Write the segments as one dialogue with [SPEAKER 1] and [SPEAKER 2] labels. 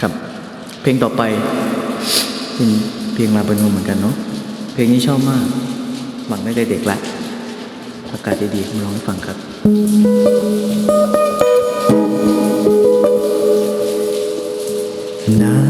[SPEAKER 1] ครับ เพลงต่อไปเป็นเพลงลาบานูเหมือนกันเนาะเพลงนี้ชอบมากฟังได้แต่เด็กละอากาศดีๆมาลองให้ฟังครับนา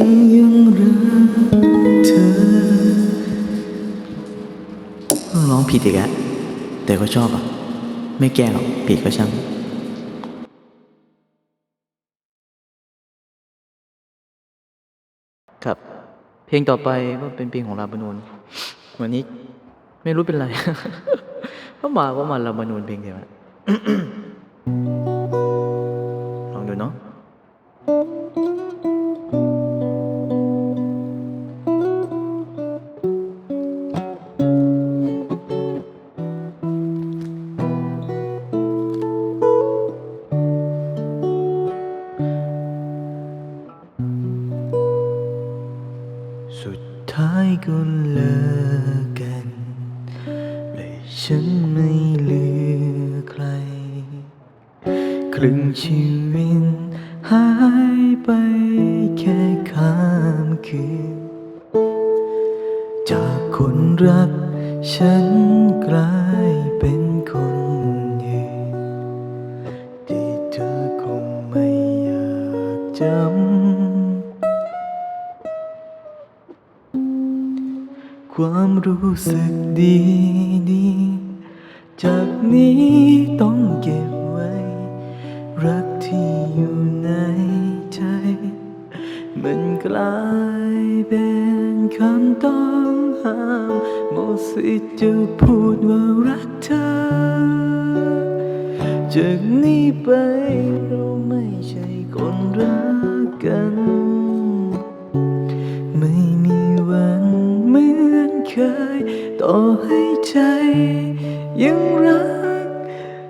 [SPEAKER 1] ยังรักเธอร้องผิดอีกแล้วแต่ก็ชอบอะ ไม่แก้หรอกผิดก็ช่างครับ เพลงต่อไปก็เป็นเพลงของลาบานูนวันนี้ไม่รู้เป็นไรก็มาก็มาลาบานูนเพลงเดียว ท้ายก็เลิกกันเลยฉันไม่เหลือใคร ครึ่งชีวิตหายไปแค่ข้ามคืน จากคนรักฉันกลายเป็นคนอื่นที่เธอคงไม่อยากจำ ความรู้สึกดีดีจากนี้ต้องเก็บไว้ รักที่อยู่ในใจ มันกลายเป็นคำต้องห้ามหมดสิทธิ์จะพูดว่ารักเธอ จากนี้ไปเราไม่ใช่คนรักกัน ต่อให้ใจยังรัก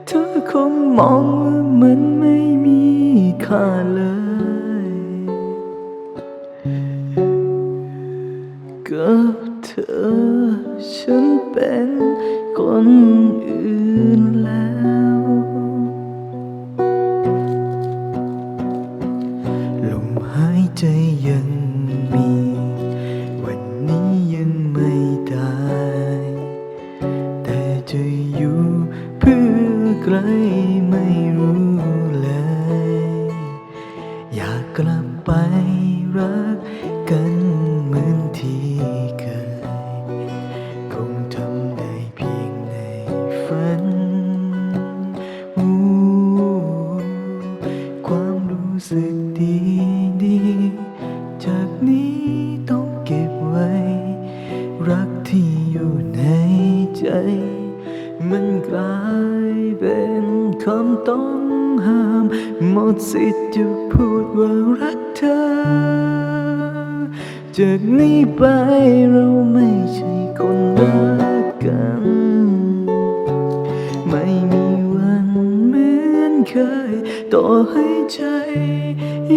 [SPEAKER 1] เธอคงมองว่ามันไม่มีค่าเลย กับเธอฉันเป็นคนอื่น ต้องห้าม หมดสิทธิ์จะพูดว่ารักเธอ จากนี้ไปเราไม่ใช่คนรักกัน ไม่มีวันเหมือนเคย ต่อให้ใจ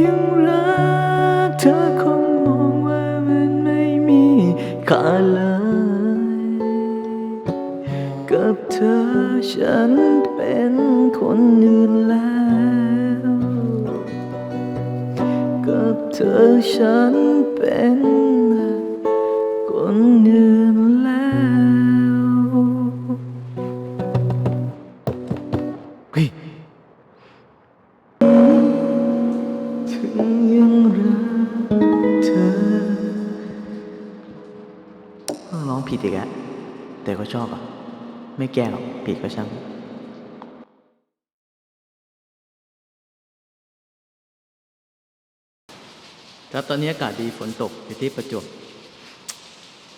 [SPEAKER 1] ยังรักเธอคงมองว่ามันไม่มีค่าเลยกับเธอฉันเป็น คนอื่นแล้ว กับเธอฉันเป็นคนอื่นแล้วเฮ้ยถึงยังรักเธอ
[SPEAKER 2] ร้องผิดอีกแล้วแต่ก็ชอบอะไม่แก้หรอกผิดก็ช่าง ครับตอนนี้อากาศดีฝนตกอยู่ที่ประจวบ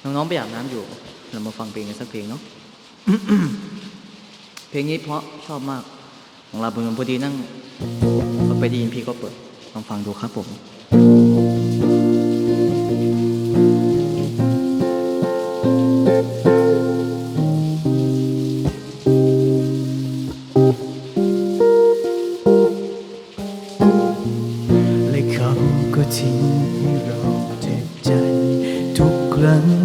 [SPEAKER 2] น้องๆไปอาบน้ำอยู่ เรามาฟังเพลงกันสักเพลงเนาะเพลงนี้เพราะชอบมาก ของเราบุญพอดีนั่งไปดีนพี่ก็เปิดลองฟังดูครับผม
[SPEAKER 1] เราเจ็บใจทุกครั้ง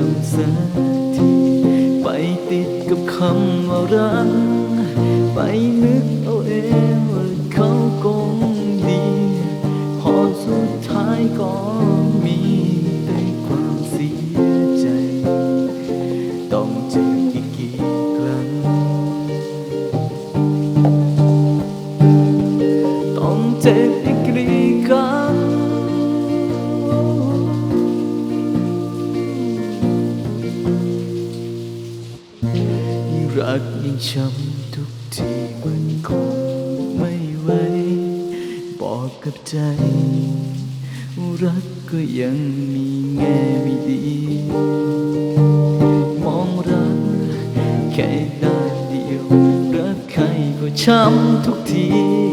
[SPEAKER 1] จำสักทีไปติดกับคำว่ารักไปนึกเอาเองว่าเขาคงดี พอสุดท้ายก็มีแต่ความเสียใจ ต้องเจ็บอีกกี่ครั้ง ต้องเจ็บ ช้ำทุกทีมันคงไม่ไหว บอกกับใจ รักก็ยังมีแง่ไม่ดี มองรักแค่ด้านเดียว รักใครก็ช้ำทุกที